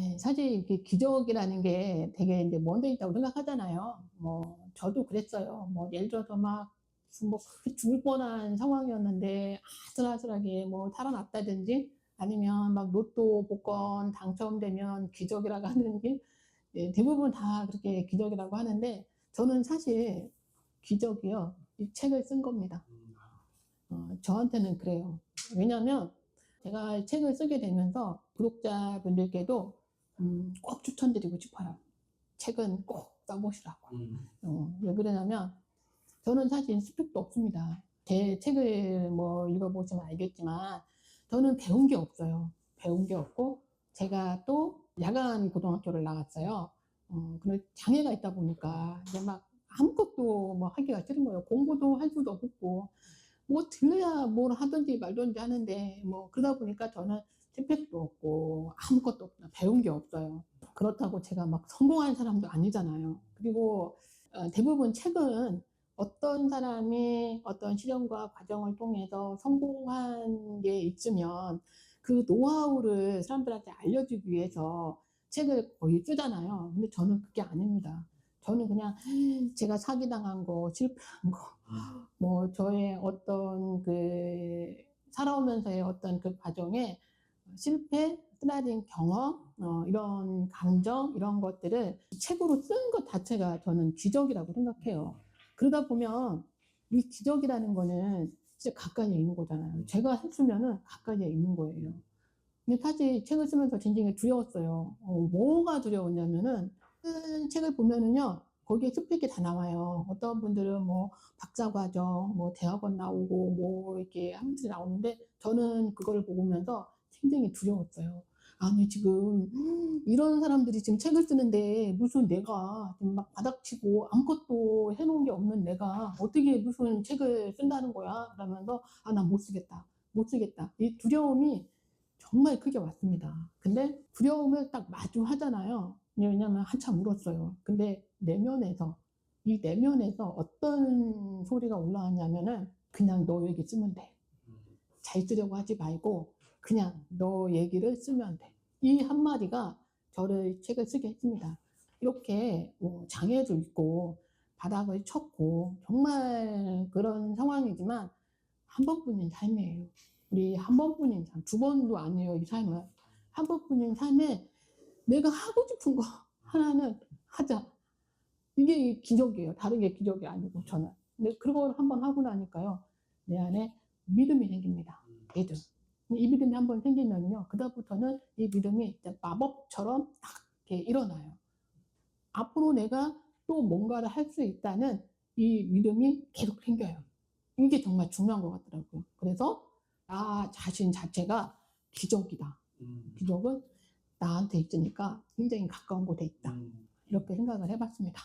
네, 사실 이게 기적이라는 게 되게 이제 먼데 있다고 생각하잖아요. 뭐 저도 그랬어요. 뭐 예를 들어서 막 뭐 죽을 뻔한 상황이었는데 아슬아슬하게 뭐 살아났다든지 아니면 막 로또 복권 당첨되면 기적이라고 하는지 예, 대부분 다 그렇게 기적이라고 하는데 저는 사실 기적이요 이 책을 쓴 겁니다. 어, 저한테는 그래요. 왜냐하면 제가 책을 쓰게 되면서 구독자분들께도 음, 꼭 추천드리고 싶어요. 책은 꼭 써보시라고. 음. 어, 왜 그러냐면 저는 사실 스펙도 없습니다. 제 책을 뭐 읽어보시면 알겠지만 저는 배운 게 없어요. 배운 게 없고 제가 또 야간 고등학교를 나갔어요. 어, 근데 장애가 있다 보니까 이제 막 아무것도 뭐 하기가 싫은 거예요. 공부도 할 수도 없고 뭐 들려야 뭘 하든지 말든지 하는데 뭐 그러다 보니까 저는 스펙도 없고 아무것도 없나 배운 게 없어요. 그렇다고 제가 막 성공한 사람도 아니잖아요. 그리고 어, 대부분 책은 어떤 사람이 어떤 시련과 과정을 통해서 성공한 게 있으면 그 노하우를 사람들한테 알려주기 위해서 책을 거의 쓰잖아요. 근데 저는 그게 아닙니다. 저는 그냥 제가 사기당한 거, 실패한 거, 뭐 저의 어떤 그 살아오면서의 어떤 그 과정에 실패, 쓰라린 경험, 어, 이런 감정, 이런 것들을 책으로 쓴 것 자체가 저는 기적이라고 생각해요. 그러다 보면 이 기적이라는 거는 진짜 가까이에 있는 거잖아요. 제가 했으면은 가까이에 있는 거예요. 근데 사실 책을 쓰면서 진정이 두려웠어요. 어, 뭐가 두려웠냐면은 쓴 책을 보면은요. 거기에 스펙이 다 나와요. 어떤 분들은 뭐 박사과정, 뭐 대학원 나오고 뭐 이렇게 한분들이 나오는데 저는 그걸 보면서 굉장히 두려웠어요. 아니 지금 이런 사람들이 지금 책을 쓰는데 무슨 내가 막 바닥치고 아무것도 해놓은 게 없는 내가 어떻게 무슨 책을 쓴다는 거야? 그러면서 아 나 못 쓰겠다, 못 쓰겠다. 이 두려움이 정말 크게 왔습니다. 근데 두려움을 딱 마주하잖아요. 왜냐면 한참 울었어요. 근데 내면에서 이 내면에서 어떤 소리가 올라왔냐면은 그냥 너 얘기 쓰면 돼. 잘 쓰려고 하지 말고 그냥 너 얘기를 쓰면 돼. 이 한마디가 저를 책을 쓰게 했습니다. 이렇게 뭐 장애도 있고 바닥을 쳤고 정말 그런 상황이지만 한 번뿐인 삶이에요. 우리 한 번뿐인 삶, 두 번도 아니에요, 이 삶은. 한 번뿐인 삶에 내가 하고 싶은 거 하나는 하자. 이게 기적이에요. 다른 게 기적이 아니고 저는. 근데 그걸 한번 하고 나니까요. 내 안에 믿음이 생깁니다. 믿음. 이 믿음이 한 번 생기면요. 그다음부터는 이 믿음이 마법처럼 딱 이렇게 일어나요. 앞으로 내가 또 뭔가를 할 수 있다는 이 믿음이 계속 생겨요. 이게 정말 중요한 것 같더라고요. 그래서 나 자신 자체가 기적이다. 음. 기적은 나한테 있으니까 굉장히 가까운 곳에 있다. 음. 이렇게 생각을 해봤습니다.